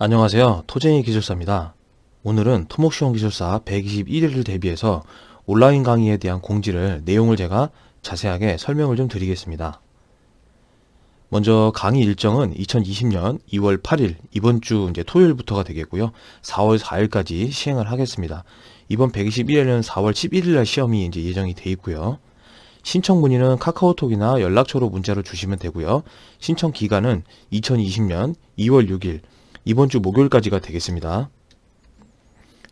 안녕하세요. 토쟁이 기술사입니다. 오늘은 토목시험 기술사 121회를 대비해서 온라인 강의에 대한 공지를 내용을 제가 자세하게 설명을 좀 드리겠습니다. 먼저 강의 일정은 2020년 2월 8일 이번 주 이제 토요일부터가 되겠고요. 4월 4일까지 시행을 하겠습니다. 이번 121회는 4월 11일 날 시험이 이제 예정이 돼 있고요. 신청 문의는 카카오톡이나 연락처로 문자를 주시면 되고요. 신청 기간은 2020년 2월 6일 이번 주 목요일까지가 되겠습니다.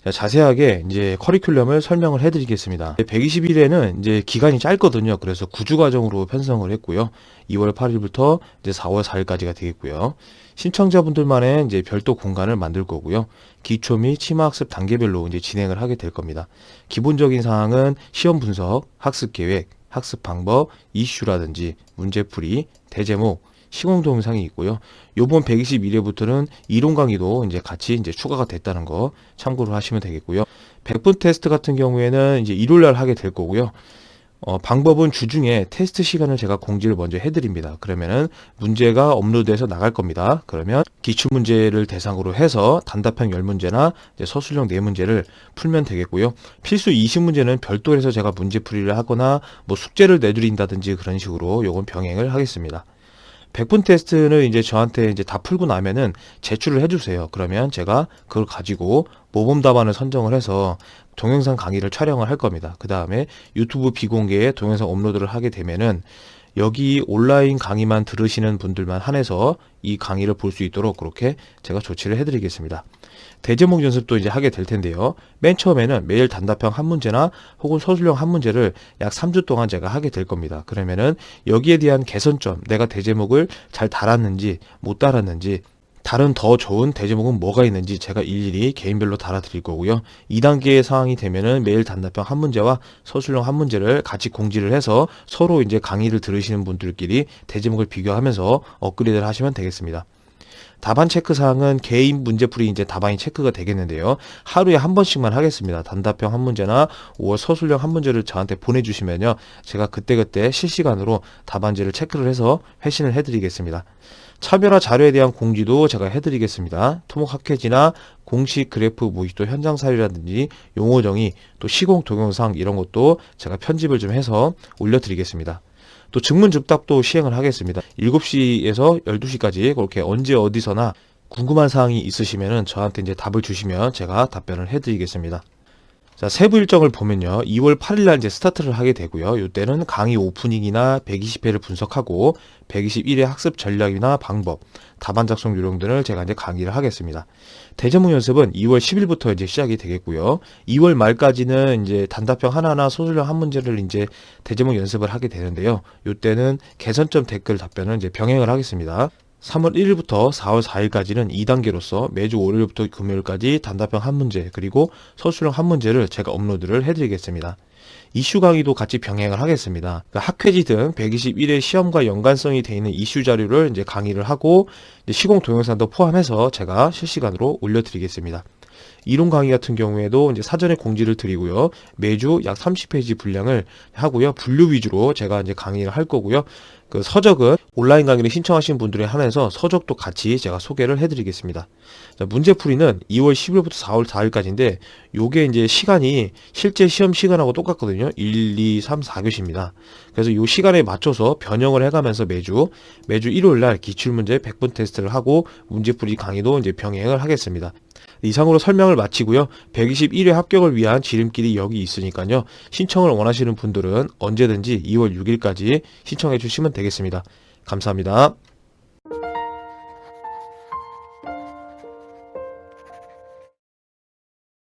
자, 자세하게 이제 커리큘럼을 설명을 해드리겠습니다. 120일에는 이제 기간이 짧거든요. 그래서 9주 과정으로 편성을 했고요. 2월 8일부터 이제 4월 4일까지가 되겠고요. 신청자분들만의 이제 별도 공간을 만들 거고요. 기초 및 치마학습 단계별로 이제 진행을 하게 될 겁니다. 기본적인 사항은 시험 분석, 학습 계획, 학습 방법, 이슈라든지 문제풀이, 대제목, 시공 동영상이 있고요. 요번 121회부터는 이론 강의도 이제 같이 이제 추가가 됐다는 거 참고를 하시면 되겠고요. 100분 테스트 같은 경우에는 이제 일요일 날 하게 될 거고요. 어, 방법은 주중에 테스트 시간을 제가 공지를 먼저 해드립니다. 그러면은 문제가 업로드해서 나갈 겁니다. 그러면 기출 문제를 대상으로 해서 단답형 10문제나 서술형 4문제를 풀면 되겠고요. 필수 20문제는 별도로 해서 제가 문제풀이를 하거나 뭐 숙제를 내드린다든지 그런 식으로 요건 병행을 하겠습니다. 100분 테스트는 이제 저한테 이제 다 풀고 나면은 제출을 해주세요. 그러면 제가 그걸 가지고 모범 답안을 선정을 해서 동영상 강의를 촬영을 할 겁니다. 그 다음에 유튜브 비공개에 동영상 업로드를 하게 되면은 여기 온라인 강의만 들으시는 분들만 한해서 이 강의를 볼 수 있도록 그렇게 제가 조치를 해드리겠습니다. 대제목 연습도 이제 하게 될 텐데요. 맨 처음에는 매일 단답형 한 문제나 혹은 서술형 한 문제를 약 3주 동안 제가 하게 될 겁니다. 그러면은 여기에 대한 개선점, 내가 대제목을 잘 달았는지 못 달았는지 다른 더 좋은 대제목은 뭐가 있는지 제가 일일이 개인별로 달아드릴 거고요. 2단계의 상황이 되면은 매일 단답형 한 문제와 서술형 한 문제를 같이 공지를 해서 서로 이제 강의를 들으시는 분들끼리 대제목을 비교하면서 업그레이드를 하시면 되겠습니다. 답안 체크 사항은 개인 문제풀이 이제 답안이 체크가 되겠는데요. 하루에 한 번씩만 하겠습니다. 단답형 한 문제나 5월 서술형 한 문제를 저한테 보내주시면요. 제가 그때그때 실시간으로 답안지를 체크를 해서 회신을 해드리겠습니다. 차별화 자료에 대한 공지도 제가 해드리겠습니다. 토목 학회지나 공식 그래프 모의도 현장 사례라든지 용어 정의 또 시공 동영상 이런 것도 제가 편집을 좀 해서 올려드리겠습니다. 또 증문 즉답도 시행을 하겠습니다. 7시에서 12시까지 그렇게 언제 어디서나 궁금한 사항이 있으시면은 저한테 이제 답을 주시면 제가 답변을 해드리겠습니다. 자, 세부 일정을 보면요. 2월 8일 날 이제 스타트를 하게 되고요. 이때는 강의 오프닝이나 120회를 분석하고 121회 학습 전략이나 방법, 답안 작성 요령 등을 제가 이제 강의를 하겠습니다. 대제목 연습은 2월 10일부터 이제 시작이 되겠고요. 2월 말까지는 이제 단답형 하나나 소술형 한 문제를 이제 대제목 연습을 하게 되는데요. 이때는 개선점 댓글 답변을 이제 병행을 하겠습니다. 3월 1일부터 4월 4일까지는 2단계로서 매주 월요일부터 금요일까지 단답형 한 문제 그리고 서술형 한 문제를 제가 업로드를 해드리겠습니다. 이슈 강의도 같이 병행을 하겠습니다. 그러니까 학회지 등 121회 시험과 연관성이 되어 있는 이슈 자료를 이제 강의를 하고 이제 시공 동영상도 포함해서 제가 실시간으로 올려드리겠습니다. 이론 강의 같은 경우에도 이제 사전에 공지를 드리고요. 매주 약 30페이지 분량을 하고요. 분류 위주로 제가 이제 강의를 할 거고요. 그 서적은 온라인 강의를 신청하신 분들에 한해서 서적도 같이 제가 소개를 해드리겠습니다. 자, 문제풀이는 2월 10일부터 4월 4일까지인데 요게 이제 시간이 실제 시험 시간하고 똑같거든요. 1, 2, 3, 4교시입니다. 그래서 요 시간에 맞춰서 변형을 해가면서 매주 매주 일요일 날 기출문제 100분 테스트를 하고 문제풀이 강의도 이제 병행을 하겠습니다. 이상으로 설명 을 마치고요. 121회 합격을 위한 지름길이 여기 있으니까요. 신청을 원하시는 분들은 언제든지 2월 6일까지 신청해 주시면 되겠습니다. 감사합니다.